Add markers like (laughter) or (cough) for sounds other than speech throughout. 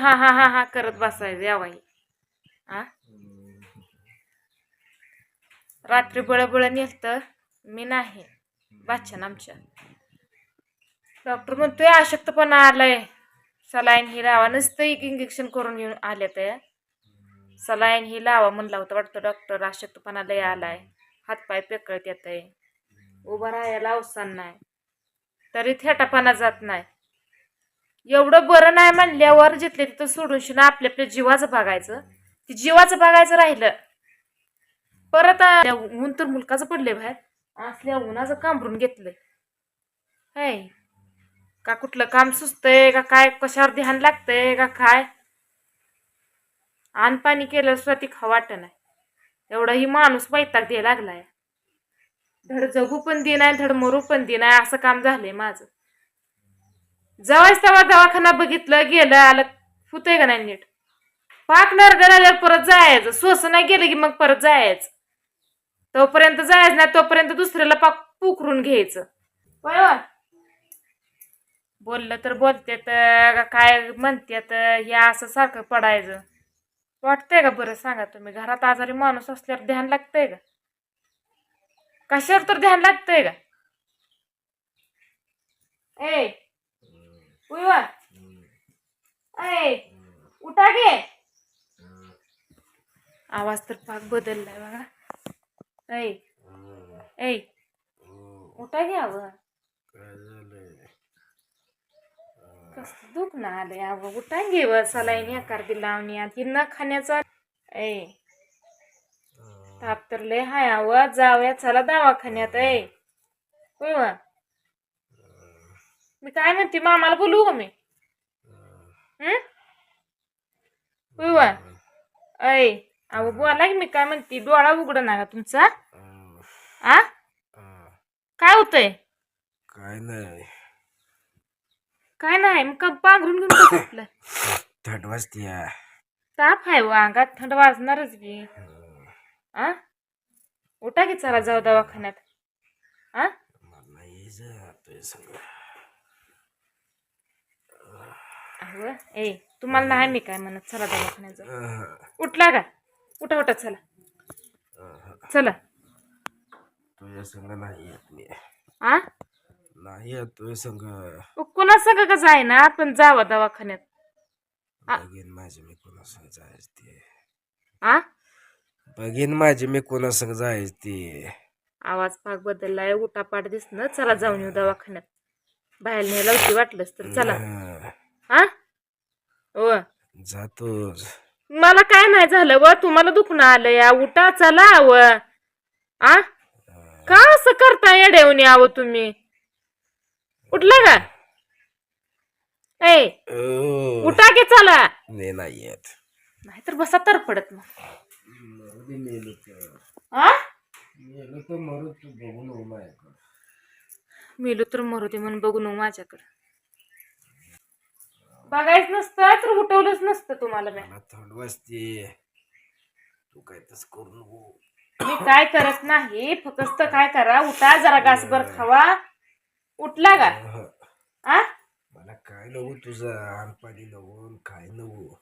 हा हा हा हा करत बसायचं यावाई आ? रात्री बळबळ नेलत मी नाही. बादशान आमच्या. डॉक्टर म्हणतोय अशक्तपणा आलाय. सलाईन ही लावा. नसतं एक इंजेक्शन करून घेऊन आल्यात ते सलाईन ही लावा म्हणला होता वाटतं डॉक्टर. अशक्तपणा लय आलाय. हातपाय पेकळत येत आहे उभा राहायला अवसान नाही. तरी थेटापणा जात नाही. एवढं बरं नाही म्हणल्यावर जिथले तिथं सोडून शिना आपल्या आपल्या जीवाचं बघायचं ती जीवाचं बघायचं राहिलं. परत ऊन तर मुलकाचं पडले बाहेर. असल्या उन्हाचं कांबरून घेतलंय. हाय. का कुठलं काम सुचतंय का काय कशावर ध्यान लागतंय का काय? पाणी केलं सुद्धा ती खवाट नाही एवढा ही माणूस वैताग द्यायला लागलाय. धड जगू पण दे नाही धड मरू पण दे नाही असं काम झालंय माझं. जवळच तेव्हा दवाखाना बघितलं गेलं आलं. होतंय का नाही नीट? पाक नरगळाल्यावर परत जायचं. स्वस नाही गेलं की मग परत जायचं. तोपर्यंत जायचं नाही तोपर्यंत दुसऱ्याला पाक पुकरून घ्यायचं. होय बोललं तर बोलतेत का काय म्हणतेत हे असं सारखं पडायचं. वाटतंय का बरं सांगा तुम्ही? घरात आजारी माणूस असल्यावर ध्यान लागतंय का? कशावर तर ध्यान लागतंय का? ए उयवा अय उठा गे. आवाज तर पाक बदललाय बघा. ऐ ऐ उठा घे आव. कस दुख ना आलंय आव. उठा घे व सलाईन एकार लावणी ही न खाण्याचा ऐ ताप तर लय हाय आव. जाऊया चला दवाखान्यात ऐ. होय मी काय म्हणते मामाला बोलवू का मी? हं? वा ऐ अहो बोला की मी काय म्हणते डोळा उघड ना का तुमचा? आ? काय होतंय? काय नाही. काय नाही मग पांघरून घेऊन झोपलं? (coughs) थंड वाजतीया ताप आहे व अंगात थंड वाजणारच की. आ? उठा की चला जाऊ दवाखान्यात. आ? मला यायचं तुझ्या संग ए तुम्हाला नाही मी काय म्हणत? चला दवाखान्यात जाऊ. अह, उठला का? उठा उठा चला. चला. तुझ्या संग नाही येत मी. आ? नाही येत तुझ्या संग. कुणा सगळं का जाय ना? पण जावा दवाखान्यात. आ. बघीन माझी मी कोणा संग जायच. ते आ? बघीन माझी मी कोणा संग जायच. ते आवाज पाक बदललाय. उठा पाठ दिसणं. चला जाऊन येऊ दवाखान्यात. बाहेर न्यायला होती वाटलंच तर चला. हा हो. जातोच मला काय नाही झालं व तुम्हाला दुखणं आलं या उठा चला व. आ? का असं करता येडेवणी आव तुम्ही? उठला का? ए उठा की चला. मी नाही येत. नाहीतर बसा तर पडत मग आ? तर मरू तू बघू नको माझ्याकडं मेलो तर मरू दे म्हणून बघू नको माझ्याकडं. बघायचं नसतं तर उठवलंच नसतं तुम्हाला मी. मला थंड वाजते. तू काय तस करू नको. मी काय करत नाही फक्त काय करा उठा जरा गासभर खावा. उठला का? अह, आ? मला काय नको तुझं आण पाणी नको काय नको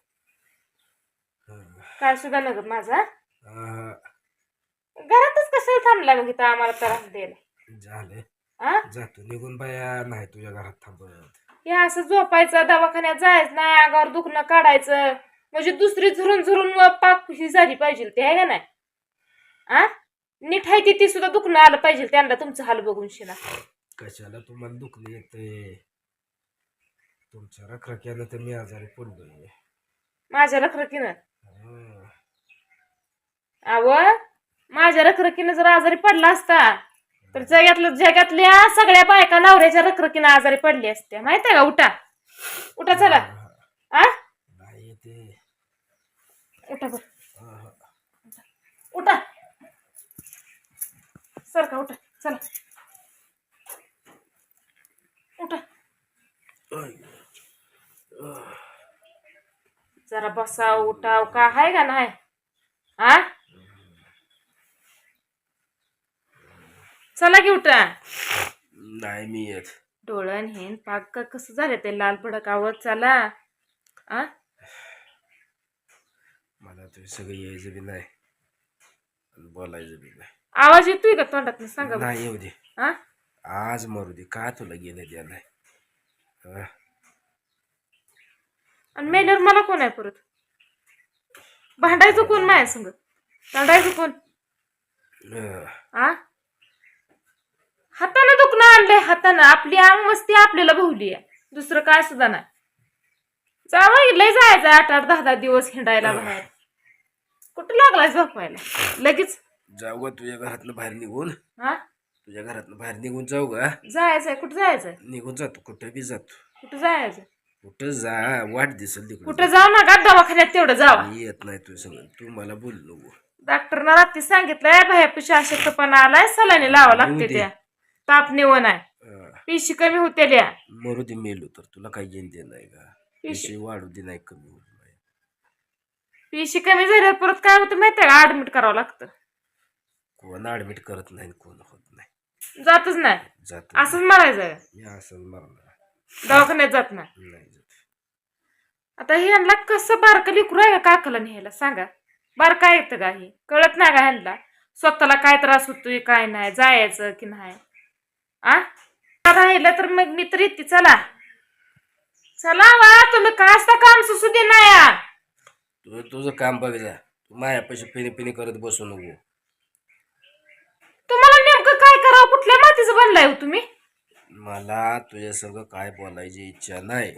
अह, काय सुद्धा नगत माझा अह, घरातच कसं थांबला मग इथं आम्हाला त्रास द्यायला? झालं आ? जातो निघून बाया नाही तुझ्या घरात थांबत. हे असं झोपायचं दवाखान्यात जायचं नाही अंगावर दुखणं काढायचं. म्हणजे दुसरी झुरून झुरून व पाक ही झाली पाहिजे ते आहे का नाही? आ? नीट आहे ती ती सुद्धा दुखणं आलं पाहिजे त्यांना तुमचं हाल बघून शिना कशाला तुम्हाला दुखले येते तुमच्या रखरख्यानं तर मी आजारी पडलोय. माझ्या रखरकीनं अह, अव माझ्या रखरकीनं जर आजारी पडला असता तर जगातलं जगातल्या सगळ्या बायका नवऱ्याच्या रखरकीनं आजारी पडली असत्या. माहीत आहे का? उठा. उठा चला. आ? नाही उठा बर. उठा. सर का उठा. चला. उठा. जरा बसाव उठाव. का आहे का नाही? आ? चला की उठा. नाही मी येत. डोळण हेन पाक का कसं झालं ते लाल भडक आवत चला. आ? तुम्ही सगळं यायचं बी नाही आणि बोलायचं बी नाही. आवाज येतोय का तोंडात सांगा बरं. नाही येऊ दे. हा आज मरू दे. का तुला गेलं द्या नाही? हा? आणि मेल्यावर मला कोण आहे परत? भांडायचं कोण माया संग भांडायचं कोण? अं, आ हातानं दुखणं आणलंय हातानं आपली अंग मस्ती आपल्याला भोवली आहे. दुसरं काय सुद्धा नाही. जावं लय जायचं आठ आठ दहा दहा दिवस हिंडायला बाहेर. कुठं लागलाय झोपायला? लगेच. जाऊ का तुझ्या घरातनं बाहेर निघून. हा? तुझ्या घरातनं बाहेर निघून जाऊ का जायचंय कुठं जायचंय? निघून जातो कुठं बी जातो. कुठं जायचं कुठं जा वाट दिसल तिकडे. कुठं जाऊ नका दवाखान्यात तेवढं जावा. मी येत नाही तुझ्या सगळं तू मला बोल नको. डॉक्टरनं रात्री सांगितलंय भयापिशी अशक्तपणा आलाय सलाईने लावा लागते. त्या. ताप निवण आहे. पिशी कमी होते मरू दे मेलो तर तुला काही घेण दे नाही का? पैसे वाढू दे नाही कमी होत नाही पिशी कमी झाल्यावर परत काय होतं माहितीये का? ऍडमिट करावं लागतं. कोण ऍडमिट करत नाही कोण होत नाही. जातच नाही. जात असंच मारायचं मी असं मरणार. दवाखान्यात जात नाही. नाही जात. आता हे ह्यांना कसं बारकं लिकरू आहे का काकाला न्यायला सांगा. बारका येतं का हे कळत नाही का ह्यांना? स्वतःला काय त्रास होतोय काय नाही जायचं की नाही? आ? राहिलं तर मग मी तर येते चला. चला वा तुम्ही काय असता काम सुसू दे ना या तू तुझं काम बघ जा. तू माया पैसे पिणे पिणे करत बसू नको. तुम्हाला नेमकं काय करावं? कुठल्या मातीचं बनलाय हो तुम्ही? मला तुझ्या सगळं काय बोलायची इच्छा नाही.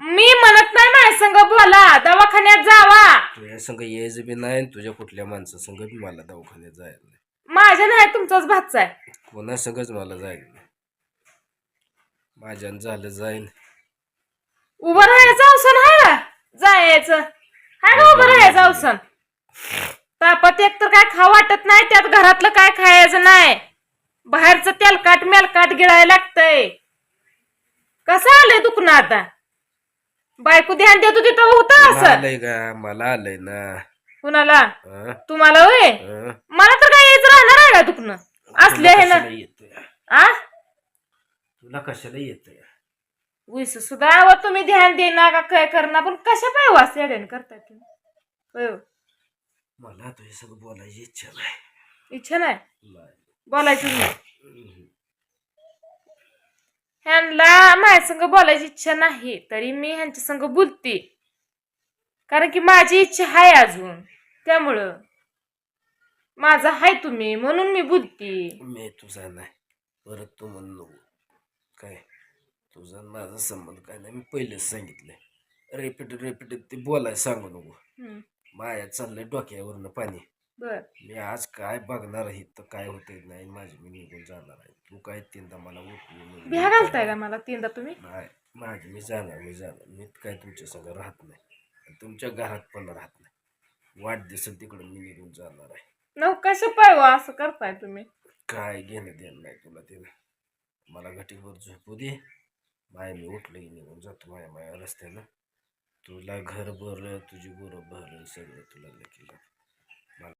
मी म्हणत नाही माझ्या संग बोला दवाखान्यात जावा. तुझ्या संग यायचं बी नाही आणि तुझ्या कुठल्या माणसा संग बी मला दवाखान्यात जायला नाही. माझ्या नाही तुमचाच भातचा आहे. कोणा संगच मला जायला नाही. माझ्यानं झालं जाईन. उभं राहायचं अवसन का जायचं. हाय ना उभं राहायचं अवसन? तापात एक तर काय खा वाटत नाही त्यात घरातलं काय खायचं नाही. बाहेरचं तेलकाट मेलकाट गिळायला लागतंय. कसं आलंय दुखणं आता? बायको ध्यान देतो तिथं होतं मला असं. आलंय का? मला आलंय ना. कुणाला? हं? तुम्हाला होय? हं? मला तर काय यायचं राहणार आहे का दुखणं? असले आहे ना. कशाला येतंय? आ? तुला कशाला येतंय? उस सुद्धा व तुम्ही ध्यान देणार का? काय करणार? पण कशा पाय वास येड्याने करताय तुम्ही? होय हो. मला तुझ्या सगळं बोलायची इच्छा नाही. इच्छा नाही? नाही. बोलायचं नाही. हं. ह्यांना माझ्या संग बोलायची इच्छा नाही तरी मी ह्यांच्या संग बोलते. कारण की माझी इच्छा आहे अजून त्यामुळं. माझा हाय तुम्ही म्हणून मी बोलते. मी तुझा नाही परत तू म्हण नको. काय? तुझा आणि माझा संबंध काय नाही मी पहिलेच सांगितलंय. रिपीट रिपीट ते बोलाय सांगू नको. हम्म, माया चाललंय डोक्यावरनं पाणी. बर. मी आज काय बघणार आहे तर काय होतंय नाही माझी मी निघून जाणार आहे. तू काय तीनदा मला बिहा घालताय का मला तीनदा तुम्ही? नाही माझी मी जाणार मी जाणार. मी काय तुमच्या संग राहत नाही. आणि तुमच्या घरात पण राहत नाही. वाट दिसेल तिकडं मी निघून जाणार आहे. नव पाय वा असं करताय तुम्ही? काय घेणं देणं नाही तुला तिनं. मला घटीभर झोपू दे. माय मी उठलं की निघून जातो माया माया रस्त्यानं. तुला घर भरलं तुझी गुरं भरलं सगळं तुला लेखी